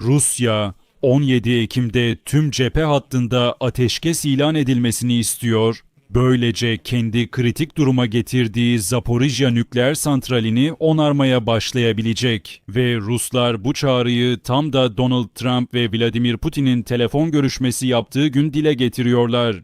Rusya 17 Ekim'de tüm cephe hattında ateşkes ilan edilmesini istiyor. Böylece kendi kritik duruma getirdiği Zaporijya nükleer santralini onarmaya başlayabilecek ve Ruslar bu çağrıyı tam da Donald Trump ve Vladimir Putin'in telefon görüşmesi yaptığı gün dile getiriyorlar.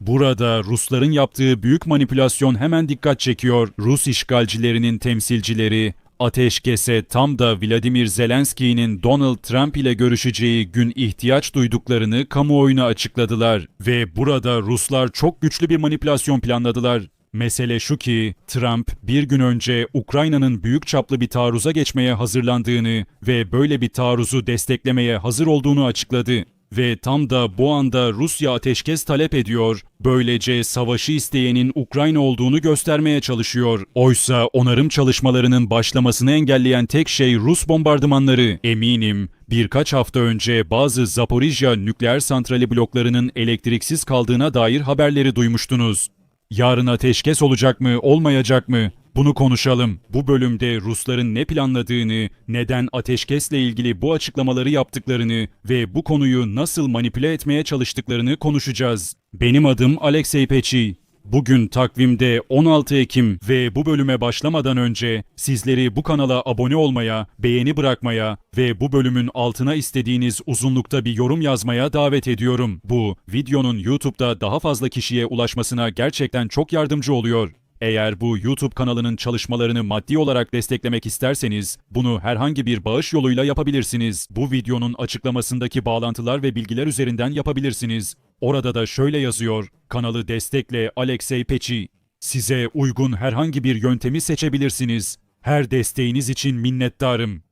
Burada Rusların yaptığı büyük manipülasyon hemen dikkat çekiyor. Rus işgalcilerinin temsilcileri ateşkese tam da Vladimir Zelenski'nin Donald Trump ile görüşeceği gün ihtiyaç duyduklarını kamuoyuna açıkladılar ve burada Ruslar çok güçlü bir manipülasyon planladılar. Mesele şu ki Trump bir gün önce Ukrayna'nın büyük çaplı bir taarruza geçmeye hazırlandığını ve böyle bir taarruzu desteklemeye hazır olduğunu açıkladı. Ve tam da bu anda Rusya ateşkes talep ediyor. Böylece savaşı isteyenin Ukrayna olduğunu göstermeye çalışıyor. Oysa onarım çalışmalarının başlamasını engelleyen tek şey Rus bombardımanları. Eminim birkaç hafta önce bazı Zaporijya nükleer santrali bloklarının elektriksiz kaldığına dair haberleri duymuştunuz. Yarın ateşkes olacak mı, olmayacak mı? Bunu konuşalım. Bu bölümde Rusların ne planladığını, neden ateşkesle ilgili bu açıklamaları yaptıklarını ve bu konuyu nasıl manipüle etmeye çalıştıklarını konuşacağız. Benim adım Alexey Peçi. Bugün takvimde 16 Ekim ve bu bölüme başlamadan önce sizleri bu kanala abone olmaya, beğeni bırakmaya ve bu bölümün altına istediğiniz uzunlukta bir yorum yazmaya davet ediyorum. Bu videonun YouTube'da daha fazla kişiye ulaşmasına gerçekten çok yardımcı oluyor. Eğer bu YouTube kanalının çalışmalarını maddi olarak desteklemek isterseniz bunu herhangi bir bağış yoluyla yapabilirsiniz. Bu videonun açıklamasındaki bağlantılar ve bilgiler üzerinden yapabilirsiniz. Orada da şöyle yazıyor. Kanalı destekle Alexey Peçi. Size uygun herhangi bir yöntemi seçebilirsiniz. Her desteğiniz için minnettarım.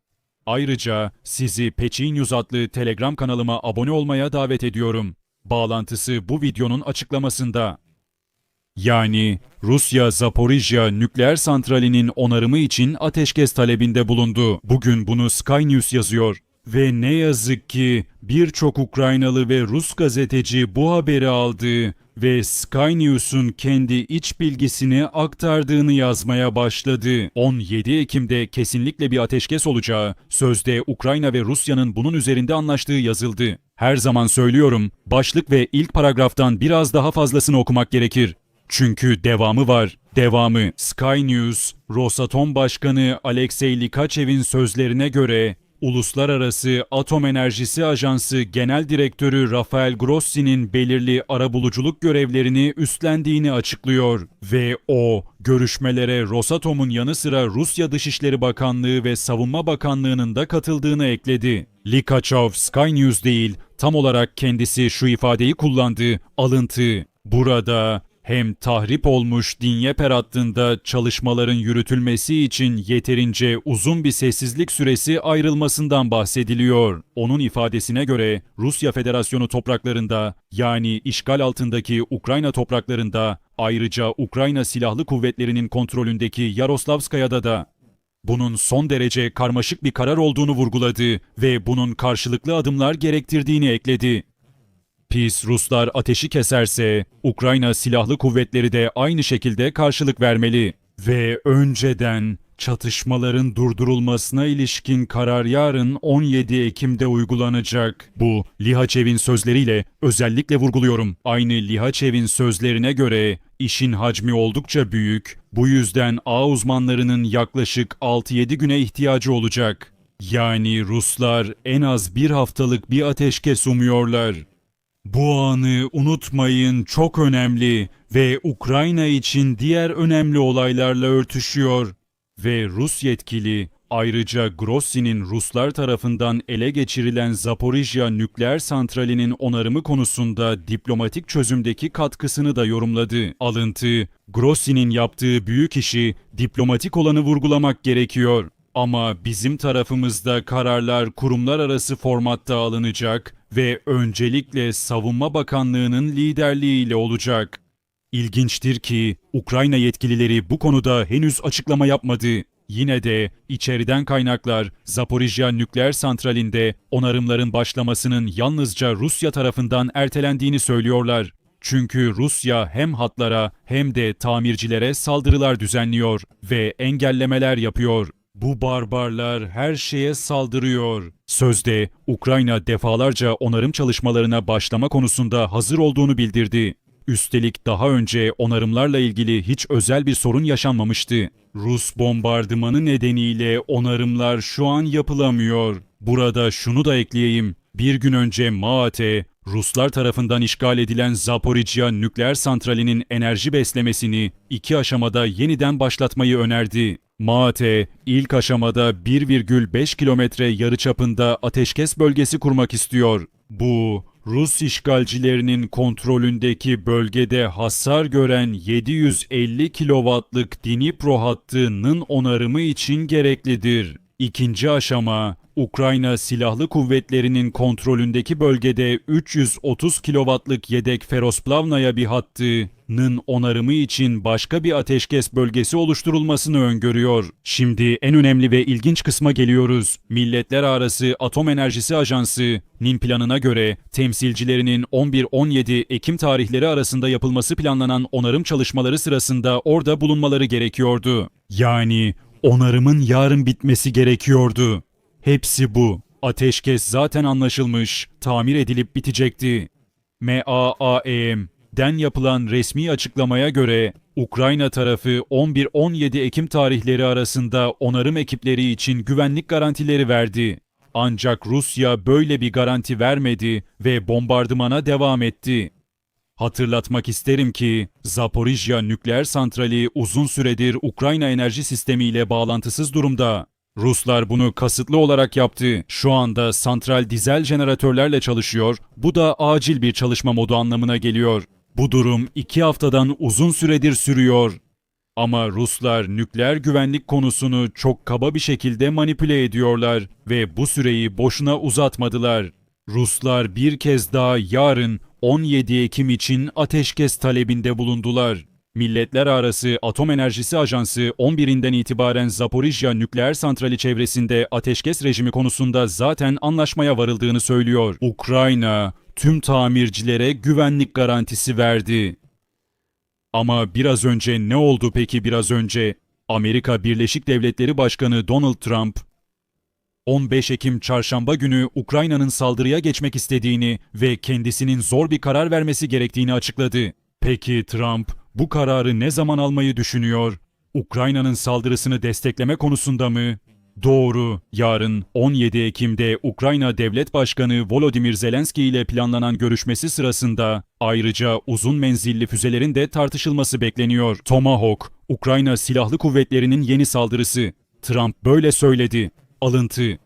Ayrıca sizi Peçi News adlı Telegram kanalıma abone olmaya davet ediyorum. Bağlantısı bu videonun açıklamasında. Yani Rusya Zaporijya nükleer santralinin onarımı için ateşkes talebinde bulundu. Bugün bunu Sky News yazıyor. Ve ne yazık ki birçok Ukraynalı ve Rus gazeteci bu haberi aldı ve Sky News'un kendi iç bilgisini aktardığını yazmaya başladı. 17 Ekim'de kesinlikle bir ateşkes olacağı, sözde Ukrayna ve Rusya'nın bunun üzerinde anlaştığı yazıldı. Her zaman söylüyorum, başlık ve ilk paragraftan biraz daha fazlasını okumak gerekir. Çünkü devamı var. Devamı Sky News, Rosatom Başkanı Alexey Likachev'in sözlerine göre Uluslararası Atom Enerjisi Ajansı Genel Direktörü Rafael Grossi'nin belirli arabuluculuk görevlerini üstlendiğini açıklıyor ve o görüşmelere Rosatom'un yanı sıra Rusya Dışişleri Bakanlığı ve Savunma Bakanlığı'nın da katıldığını ekledi. Likachev Sky News değil, tam olarak kendisi şu ifadeyi kullandı, alıntı. Burada hem tahrip olmuş Dinyeper hattında çalışmaların yürütülmesi için yeterince uzun bir sessizlik süresi ayrılmasından bahsediliyor. Onun ifadesine göre Rusya Federasyonu topraklarında yani işgal altındaki Ukrayna topraklarında ayrıca Ukrayna Silahlı Kuvvetleri'nin kontrolündeki Yaroslavskaya'da da bunun son derece karmaşık bir karar olduğunu vurguladı ve bunun karşılıklı adımlar gerektirdiğini ekledi. Pis Ruslar ateşi keserse Ukrayna Silahlı Kuvvetleri de aynı şekilde karşılık vermeli ve önceden çatışmaların durdurulmasına ilişkin karar yarın 17 Ekim'de uygulanacak. Bu Lihachev'in sözleriyle özellikle vurguluyorum. Aynı Lihachev'in sözlerine göre işin hacmi oldukça büyük. Bu yüzden ağ uzmanlarının yaklaşık 6-7 güne ihtiyacı olacak. Yani Ruslar en az bir haftalık bir ateşkes umuyorlar. Bu anı unutmayın çok önemli ve Ukrayna için diğer önemli olaylarla örtüşüyor. Ve Rus yetkili ayrıca Grossi'nin Ruslar tarafından ele geçirilen Zaporijya nükleer santralinin onarımı konusunda diplomatik çözümdeki katkısını da yorumladı. Alıntı, Grossi'nin yaptığı büyük işi diplomatik olanı vurgulamak gerekiyor. Ama bizim tarafımızda kararlar kurumlar arası formatta alınacak ve öncelikle Savunma Bakanlığı'nın liderliğiyle olacak. İlginçtir ki Ukrayna yetkilileri bu konuda henüz açıklama yapmadı. Yine de içeriden kaynaklar Zaporijya nükleer santralinde onarımların başlamasının yalnızca Rusya tarafından ertelendiğini söylüyorlar. Çünkü Rusya hem hatlara hem de tamircilere saldırılar düzenliyor ve engellemeler yapıyor. Bu barbarlar her şeye saldırıyor. Sözde Ukrayna defalarca onarım çalışmalarına başlama konusunda hazır olduğunu bildirdi. Üstelik daha önce onarımlarla ilgili hiç özel bir sorun yaşanmamıştı. Rus bombardımanı nedeniyle onarımlar şu an yapılamıyor. Burada şunu da ekleyeyim. Bir gün önce MAATE, Ruslar tarafından işgal edilen Zaporijya nükleer santralinin enerji beslemesini iki aşamada yeniden başlatmayı önerdi. MAATE, ilk aşamada 1,5 kilometre yarıçapında ateşkes bölgesi kurmak istiyor. Bu, Rus işgalcilerinin kontrolündeki bölgede hasar gören 750 kilowattlık Dnipro hattının onarımı için gereklidir. İkinci aşama, Ukrayna Silahlı Kuvvetleri'nin kontrolündeki bölgede 330 kilowattlık yedek Ferosplavnaya bir hattının onarımı için başka bir ateşkes bölgesi oluşturulmasını öngörüyor. Şimdi en önemli ve ilginç kısma geliyoruz. Milletler Arası Atom Enerjisi Ajansı,'nin planına göre temsilcilerinin 11-17 Ekim tarihleri arasında yapılması planlanan onarım çalışmaları sırasında orada bulunmaları gerekiyordu. Yani onarımın yarın bitmesi gerekiyordu. Hepsi bu. Ateşkes zaten anlaşılmış, tamir edilip bitecekti. MAAEM'den yapılan resmi açıklamaya göre Ukrayna tarafı 11-17 Ekim tarihleri arasında onarım ekipleri için güvenlik garantileri verdi. Ancak Rusya böyle bir garanti vermedi ve bombardımana devam etti. Hatırlatmak isterim ki Zaporijya nükleer santrali uzun süredir Ukrayna enerji sistemiyle bağlantısız durumda. Ruslar bunu kasıtlı olarak yaptı. Şu anda santral dizel jeneratörlerle çalışıyor. Bu da acil bir çalışma modu anlamına geliyor. Bu durum iki haftadan uzun süredir sürüyor. Ama Ruslar nükleer güvenlik konusunu çok kaba bir şekilde manipüle ediyorlar ve bu süreyi boşuna uzatmadılar. Ruslar bir kez daha yarın 17 Ekim için ateşkes talebinde bulundular. Milletler Arası Atom Enerjisi Ajansı 11'inden itibaren Zaporijya nükleer santrali çevresinde ateşkes rejimi konusunda zaten anlaşmaya varıldığını söylüyor. Ukrayna tüm tamircilere güvenlik garantisi verdi. Ama biraz önce ne oldu peki biraz önce? Amerika Birleşik Devletleri Başkanı Donald Trump 15 Ekim çarşamba günü Ukrayna'nın saldırıya geçmek istediğini ve kendisinin zor bir karar vermesi gerektiğini açıkladı. Peki Trump bu kararı ne zaman almayı düşünüyor? Ukrayna'nın saldırısını destekleme konusunda mı? Doğru. Yarın 17 Ekim'de Ukrayna Devlet Başkanı Volodymyr Zelenski ile planlanan görüşmesi sırasında ayrıca uzun menzilli füzelerin de tartışılması bekleniyor. Tomahawk, Ukrayna Silahlı Kuvvetleri'nin yeni saldırısı. Trump böyle söyledi. Alıntı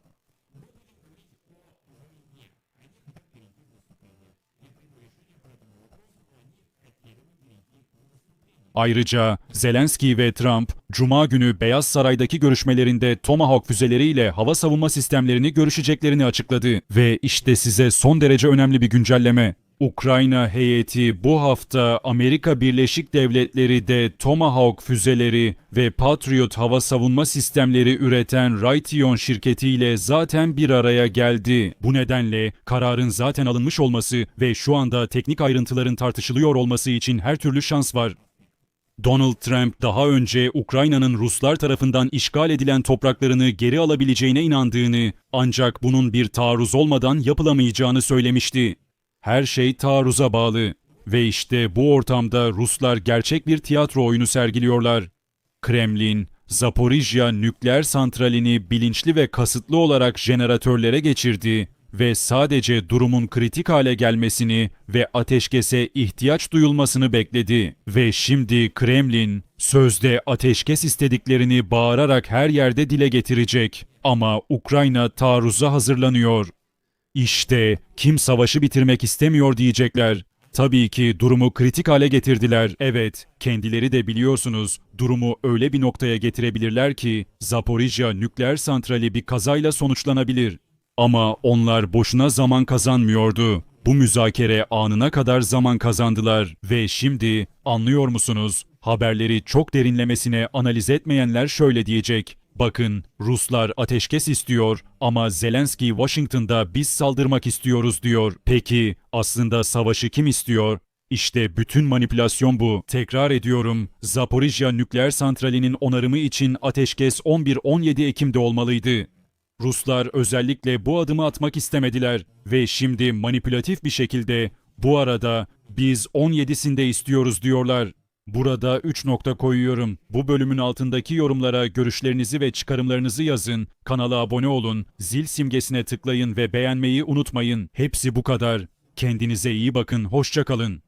Ayrıca Zelenski ve Trump, Cuma günü Beyaz Saray'daki görüşmelerinde Tomahawk füzeleriyle hava savunma sistemlerini görüşeceklerini açıkladı. Ve işte size son derece önemli bir güncelleme. Ukrayna heyeti bu hafta Amerika Birleşik Devletleri de Tomahawk füzeleri ve Patriot hava savunma sistemleri üreten Raytheon şirketiyle zaten bir araya geldi. Bu nedenle kararın zaten alınmış olması ve şu anda teknik ayrıntıların tartışılıyor olması için her türlü şans var. Donald Trump daha önce Ukrayna'nın Ruslar tarafından işgal edilen topraklarını geri alabileceğine inandığını ancak bunun bir taarruz olmadan yapılamayacağını söylemişti. Her şey taarruza bağlı ve işte bu ortamda Ruslar gerçek bir tiyatro oyunu sergiliyorlar. Kremlin, Zaporijya nükleer santralini bilinçli ve kasıtlı olarak jeneratörlere geçirdi ve sadece durumun kritik hale gelmesini ve ateşkese ihtiyaç duyulmasını bekledi. Ve şimdi Kremlin sözde ateşkes istediklerini bağırarak her yerde dile getirecek. Ama Ukrayna taarruza hazırlanıyor. İşte kim savaşı bitirmek istemiyor diyecekler. Tabii ki durumu kritik hale getirdiler. Evet, kendileri de biliyorsunuz durumu öyle bir noktaya getirebilirler ki Zaporijya nükleer santrali bir kazayla sonuçlanabilir. Ama onlar boşuna zaman kazanmıyordu. Bu müzakere anına kadar zaman kazandılar ve şimdi anlıyor musunuz? Haberleri çok derinlemesine analiz etmeyenler şöyle diyecek. Bakın Ruslar ateşkes istiyor ama Zelenski Washington'da biz saldırmak istiyoruz diyor. Peki aslında savaşı kim istiyor? İşte bütün manipülasyon bu. Tekrar ediyorum. Zaporijya nükleer santralinin onarımı için ateşkes 11-17 Ekim'de olmalıydı. Ruslar özellikle bu adımı atmak istemediler ve şimdi manipülatif bir şekilde bu arada biz 17'sinde istiyoruz diyorlar. Burada 3 nokta koyuyorum. Bu bölümün altındaki yorumlara görüşlerinizi ve çıkarımlarınızı yazın. Kanala abone olun, zil simgesine tıklayın ve beğenmeyi unutmayın. Hepsi bu kadar. Kendinize iyi bakın, hoşça kalın.